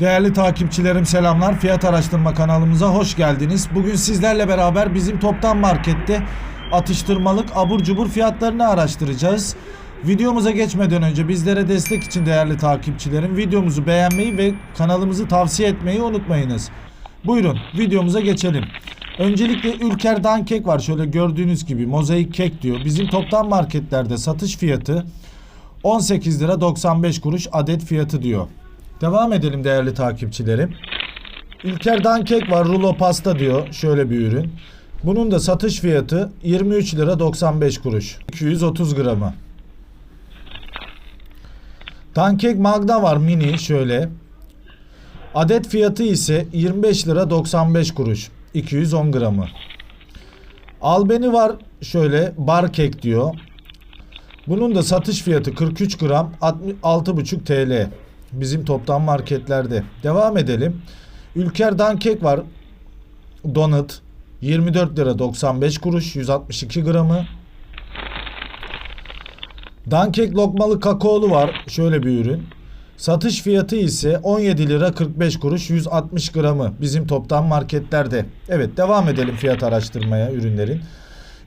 Değerli takipçilerim selamlar. Fiyat araştırma kanalımıza hoş geldiniz. Bugün sizlerle beraber bizim toptan markette atıştırmalık abur cubur fiyatlarını araştıracağız. Videomuza geçmeden önce bizlere destek için değerli takipçilerim videomuzu beğenmeyi ve kanalımızı tavsiye etmeyi unutmayınız. Buyurun videomuza geçelim. Öncelikle Ülker Dan kek var. Şöyle gördüğünüz gibi mozaik kek diyor. Bizim toptan marketlerde satış fiyatı 18 lira 95 kuruş adet fiyatı diyor. Devam edelim değerli takipçilerim. İlker Dan kek var rulo pasta diyor. Şöyle bir ürün. Bunun da satış fiyatı 23 lira 95 kuruş. 230 gramı. Dankek Magda var mini şöyle. Adet fiyatı ise 25 lira 95 kuruş. 210 gramı. Albeni var şöyle bar kek diyor. Bunun da satış fiyatı 43 gram 6,5 TL. Bizim toptan marketlerde. Devam edelim. Ülker Dankek var. Donut 24 lira 95 kuruş 162 gramı. Dankek lokmalı kakaolu var. Şöyle bir ürün. Satış fiyatı ise 17 lira 45 kuruş 160 gramı bizim toptan marketlerde. Evet devam edelim fiyat araştırmaya ürünlerin.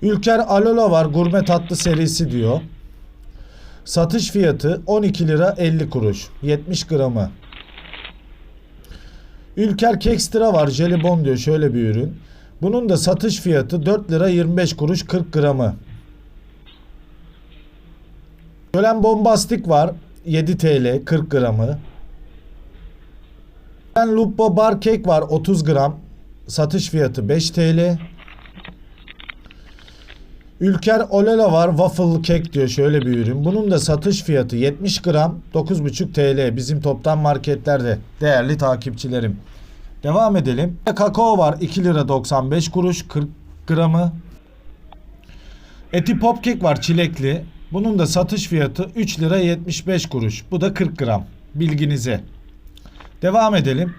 Ülker Alola var gurme tatlı serisi diyor. Satış fiyatı 12 lira 50 kuruş 70 gramı. Ülker Kekstra var jelibon diyor şöyle bir ürün. Bunun da satış fiyatı 4 lira 25 kuruş 40 gramı. Gölen bombastik var 7 TL 40 gramı. Gölen Lupo bar kek var 30 gram. Satış fiyatı 5 TL. Ülker Olela var waffle kek diyor şöyle bir ürün. Bunun da satış fiyatı 70 gram 9,5 TL bizim toptan marketlerde değerli takipçilerim. Devam edelim. Kakao var 2 lira 95 kuruş 40 gramı. Eti pop kek var çilekli. Bunun da satış fiyatı 3 lira 75 kuruş. Bu da 40 gram. Bilginize. Devam edelim.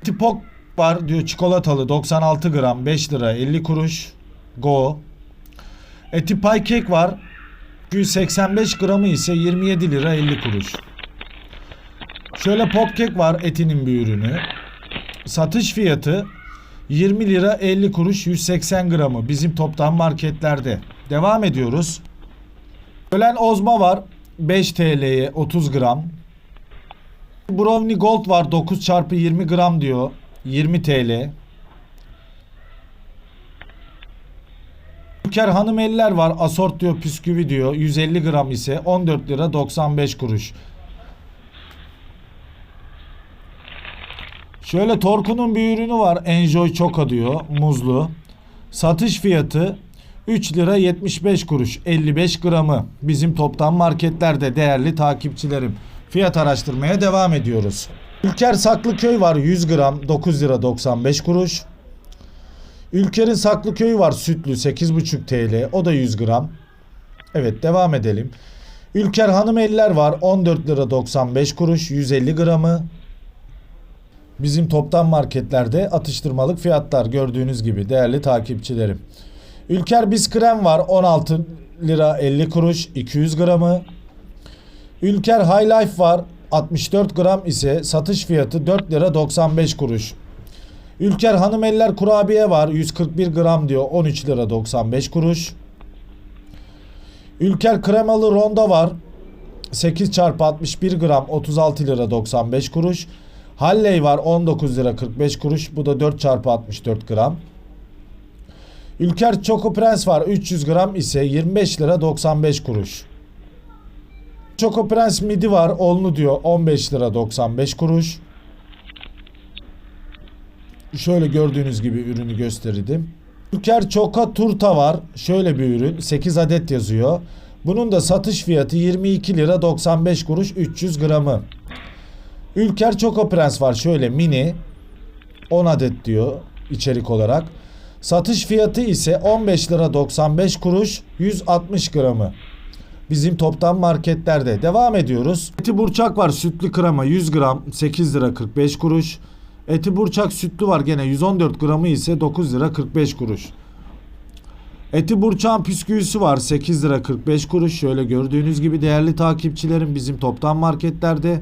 Eti pop var diyor çikolatalı 96 gram 5 lira 50 kuruş. Go. Eti pay kek var. 185 gramı ise 27 lira 50 kuruş. Şöyle pop kek var etinin bir ürünü. Satış fiyatı 20 lira 50 kuruş 180 gramı bizim toptan marketlerde. Devam ediyoruz. Ölen ozma var 5 TL'ye 30 gram. Brownie Gold var 9 çarpı 20 gram diyor 20 TL. Ülker hanım eller var asort diyor püsküvi diyor 150 gram ise 14 lira 95 kuruş. Şöyle Torku'nun bir ürünü var Enjoy Choco diyor muzlu. Satış fiyatı 3 lira 75 kuruş 55 gramı bizim toptan marketlerde değerli takipçilerim. Fiyat araştırmaya devam ediyoruz. Ülker Saklıköy var 100 gram 9 lira 95 kuruş. Ülker'in Saklıköy'ü var sütlü 8,5 TL o da 100 gram. Evet devam edelim. Ülker Hanım Eller var 14 lira 95 kuruş 150 gramı. Bizim toptan marketlerde atıştırmalık fiyatlar gördüğünüz gibi değerli takipçilerim. Ülker Biskrem var 16 lira 50 kuruş 200 gramı. Ülker High Life var 64 gram ise satış fiyatı 4 lira 95 kuruş. Ülker Hanım Eller kurabiye var 141 gram diyor 13 lira 95 kuruş. Ülker kremalı ronda var 8 çarpı 61 gram 36 lira 95 kuruş. Halley var 19 lira 45 kuruş. Bu da 4 çarpı 64 gram. Ülker Choco Prens var 300 gram ise 25 lira 95 kuruş. Choco Prens midi var onlu diyor 15 lira 95 kuruş. Şöyle gördüğünüz gibi ürünü gösterdim. Ülker Çoka Turta var. Şöyle bir ürün. 8 adet yazıyor. Bunun da satış fiyatı 22 lira 95 kuruş 300 gramı. Ülker Choco Prens var. Şöyle mini. 10 adet diyor içerik olarak. Satış fiyatı ise 15 lira 95 kuruş 160 gramı. Bizim toptan marketlerde. Devam ediyoruz. Eti burçak var sütlü krema 100 gram 8 lira 45 kuruş. Eti burçak sütlü var gene 114 gramı ise 9 lira 45 kuruş. Eti burçağın püsküvisi var 8 lira 45 kuruş. Şöyle gördüğünüz gibi değerli takipçilerim bizim toptan marketlerde.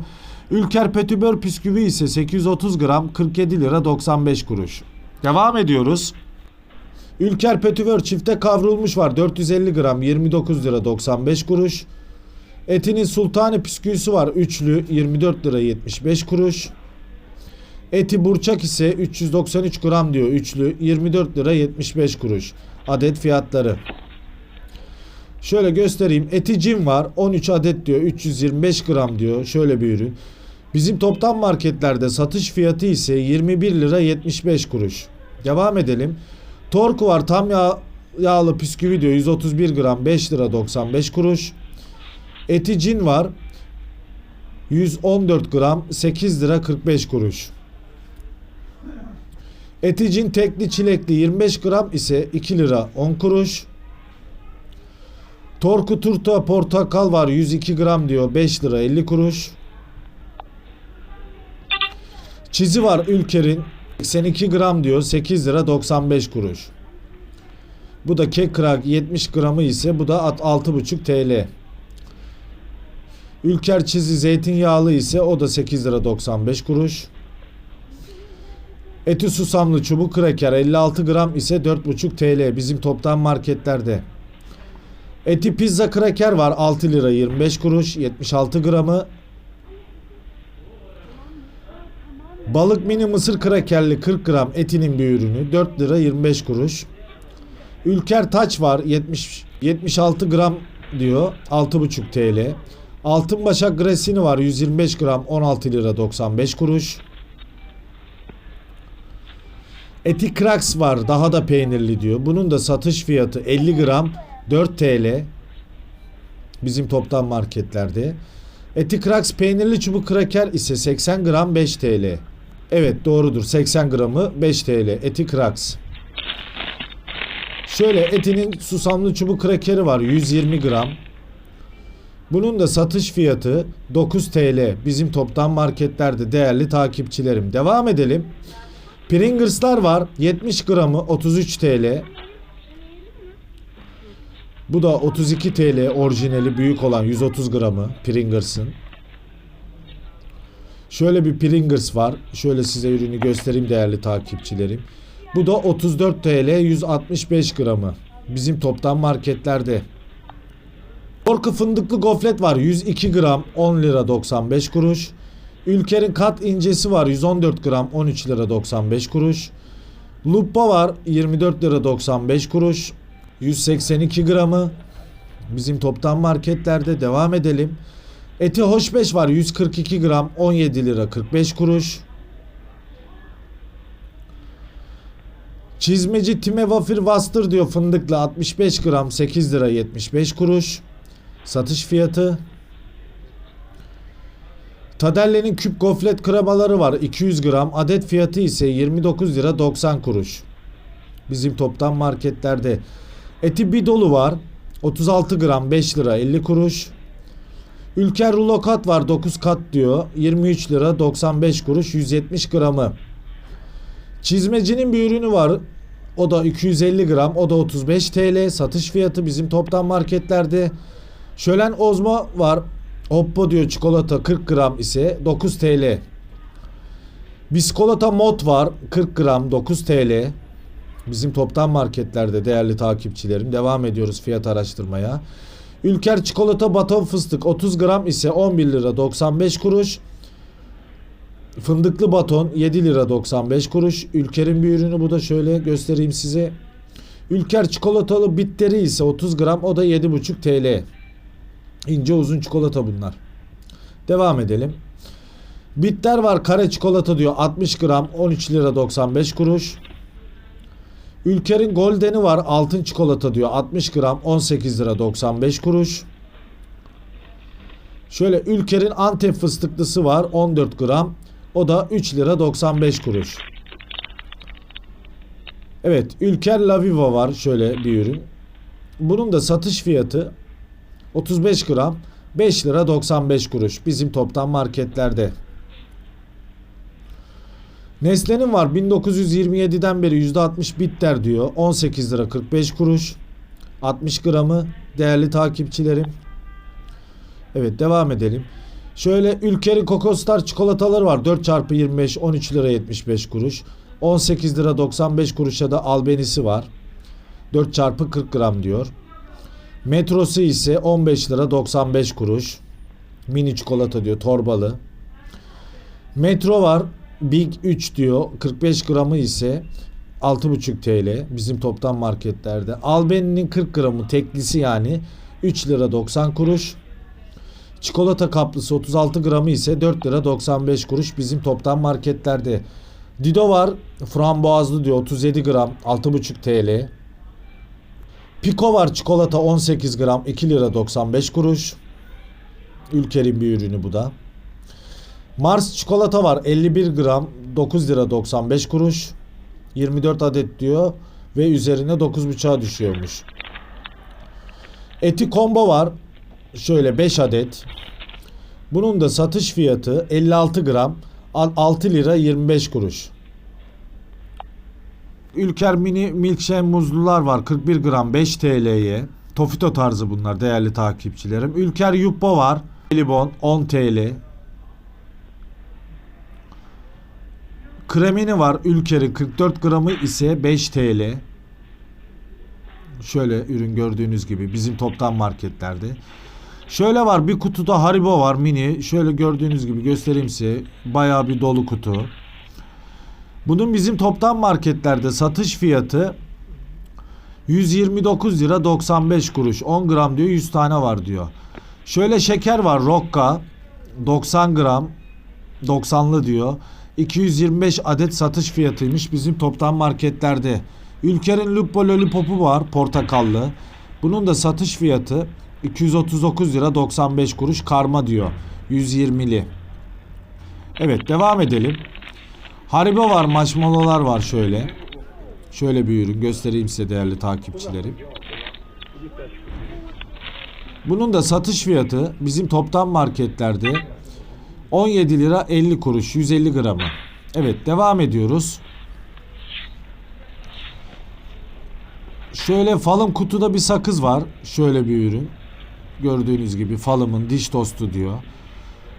Ülker Petibör bisküvi ise 830 gram 47 lira 95 kuruş. Devam ediyoruz. Ülker Petibör çifte kavrulmuş var 450 gram 29 lira 95 kuruş. Etinin sultani bisküvisi var üçlü 24 lira 75 kuruş. Eti burçak ise 393 gram diyor üçlü 24 lira 75 kuruş. Adet fiyatları. Şöyle göstereyim. Eti cim var 13 adet diyor 325 gram diyor. Şöyle bir ürün. Bizim toptan marketlerde satış fiyatı ise 21 lira 75 kuruş. Devam edelim. Torku var tam yağ, yağlı bisküvi diyor 131 gram 5 lira 95 kuruş. Eti cin var 114 gram 8 lira 45 kuruş. Eticin tekli çilekli 25 gram ise 2 lira 10 kuruş. Torku turta portakal var 102 gram diyor 5 lira 50 kuruş. Çizi var Ülker'in 82 gram diyor 8 lira 95 kuruş. Bu da kek krak 70 gramı ise bu da at- 6,5 TL. Ülker çizi zeytinyağlı ise o da 8 lira 95 kuruş. Eti susamlı çubuk kraker 56 gram ise 4,5 TL bizim toptan marketlerde. Eti pizza kraker var 6 lira 25 kuruş 76 gramı. Balık mini mısır krakerli 40 gram etinin bir ürünü 4 lira 25 kuruş. Ülker taç var 70 76 gram diyor 6,5 TL. Altın başak gresini var 125 gram 16 lira 95 kuruş. Eti Krax var daha da peynirli diyor. Bunun da satış fiyatı 50 gram 4 TL. Bizim toptan marketlerde. Eti Krax peynirli çubuk kraker ise 80 gram 5 TL. Evet doğrudur 80 gramı 5 TL. Eti Krax. Şöyle etinin susamlı çubuk krakeri var 120 gram. Bunun da satış fiyatı 9 TL. Bizim toptan marketlerde değerli takipçilerim. Devam edelim. Pringles'lar var. 70 gramı 33 TL. Bu da 32 TL orijinali büyük olan 130 gramı Pringles'ın. Şöyle bir Pringles var. Şöyle size ürünü göstereyim değerli takipçilerim. Bu da 34 TL 165 gramı. Bizim toptan marketlerde. Orku fındıklı goflet var 102 gram 10 lira 95 kuruş. Ülker'in kat incesi var 114 gram 13 lira 95 kuruş. Lupa var 24 lira 95 kuruş. 182 gramı. Bizim toptan marketlerde devam edelim. Eti hoşbeş var 142 gram 17 lira 45 kuruş. Çizmeci Time Wafer Wastır diyor fındıklı 65 gram 8 lira 75 kuruş. Satış fiyatı. Tadelle'nin küp goflet kremaları var 200 gram. Adet fiyatı ise 29 lira 90 kuruş. Bizim toptan marketlerde. Eti bir dolu var. 36 gram 5 lira 50 kuruş. Ülker rulo kat var 9 kat diyor. 23 lira 95 kuruş 170 gramı. Çizmecinin bir ürünü var. O da 250 gram. O da 35 TL. Satış fiyatı bizim toptan marketlerde. Şölen Ozmo var. Oppo diyor çikolata 40 gram ise 9 TL. Biskolata mod var 40 gram 9 TL. Bizim toptan marketlerde değerli takipçilerim. Devam ediyoruz fiyat araştırmaya. Ülker çikolata baton fıstık 30 gram ise 11 lira 95 kuruş. Fındıklı baton 7 lira 95 kuruş. Ülker'in bir ürünü bu da şöyle göstereyim size. Ülker çikolatalı bitteri ise 30 gram o da 7,5 TL. İnce uzun çikolata bunlar. Devam edelim. Bitter var kare çikolata diyor 60 gram 13 lira 95 kuruş. Ülker'in Golden'i var altın çikolata diyor 60 gram 18 lira 95 kuruş. Şöyle Ülker'in Antep fıstıklısı var 14 gram o da 3 lira 95 kuruş. Evet Ülker Laviva var şöyle bir ürün. Bunun da satış fiyatı 35 gram 5 lira 95 kuruş bizim toptan marketlerde. Nestle'nin var 1927'den beri %60 bitter diyor 18 lira 45 kuruş 60 gramı değerli takipçilerim. Evet devam edelim. Şöyle Ülker'in Kokostar çikolataları var. 4 çarpı 25 13 lira 75 kuruş. 18 lira 95 kuruşa da albenisi var. 4 çarpı 40 gram diyor. Metrosu ise 15 lira 95 kuruş. Mini çikolata diyor torbalı. Metro var. Big 3 diyor. 45 gramı ise 6,5 TL bizim toptan marketlerde. Albeni'nin 40 gramı teklisi yani 3 lira 90 kuruş. Çikolata kaplısı 36 gramı ise 4 lira 95 kuruş bizim toptan marketlerde. Dido var frambuazlı diyor 37 gram 6,5 TL. Pico var çikolata 18 gram 2 lira 95 kuruş. Ülker'in bir ürünü bu da. Mars çikolata var 51 gram 9 lira 95 kuruş. 24 adet diyor ve üzerine 9.5'a düşüyormuş. Eti combo var. Şöyle 5 adet. Bunun da satış fiyatı 56 gram 6 lira 25 kuruş. Ülker mini milkshake muzlular var 41 gram 5 TL'ye. Tofito tarzı bunlar değerli takipçilerim. Ülker Yuppa var. Jelibon 10 TL. Kremini var Ülker'in 44 gramı ise 5 TL. Şöyle ürün gördüğünüz gibi bizim toptan marketlerde. Şöyle var bir kutuda Haribo var mini. Şöyle gördüğünüz gibi göstereyim size. Bayağı bir dolu kutu. Bunun bizim toptan marketlerde satış fiyatı 129 lira 95 kuruş. 10 gram diyor 100 tane var diyor. Şöyle şeker var Rocca 90 gram 90'lı diyor. 225 adet satış fiyatıymış bizim toptan marketlerde. Ülker'in Lupo Lollipop'u var portakallı. Bunun da satış fiyatı 239 lira 95 kuruş karma diyor. 120'li. Evet devam edelim. Haribo var marshmallowlar var şöyle. Şöyle bir ürün göstereyim size değerli takipçilerim. Bunun da satış fiyatı bizim toptan marketlerde 17 lira 50 kuruş 150 gramı. Evet devam ediyoruz. Şöyle falım kutuda bir sakız var. Şöyle bir ürün. Gördüğünüz gibi falımın diş tostu diyor.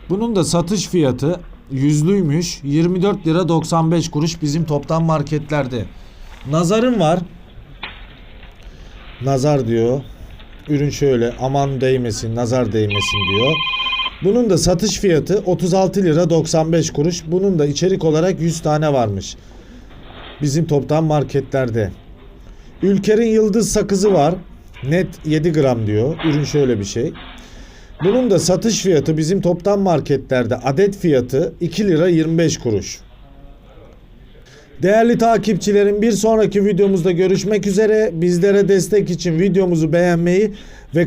Bunun da satış fiyatı yüzlüymüş. 24 lira 95 kuruş bizim toptan marketlerde. Nazarım var. Nazar diyor. Ürün şöyle aman değmesin nazar değmesin diyor. Bunun da satış fiyatı 36 lira 95 kuruş. Bunun da içerik olarak 100 tane varmış. Bizim toptan marketlerde. Ülker'in yıldız sakızı var. Net 7 gram diyor. Ürün şöyle bir şey. Bunun da satış fiyatı bizim toptan marketlerde adet fiyatı 2 lira 25 kuruş. Değerli takipçilerim bir sonraki videomuzda görüşmek üzere. Bizlere destek için videomuzu beğenmeyi ve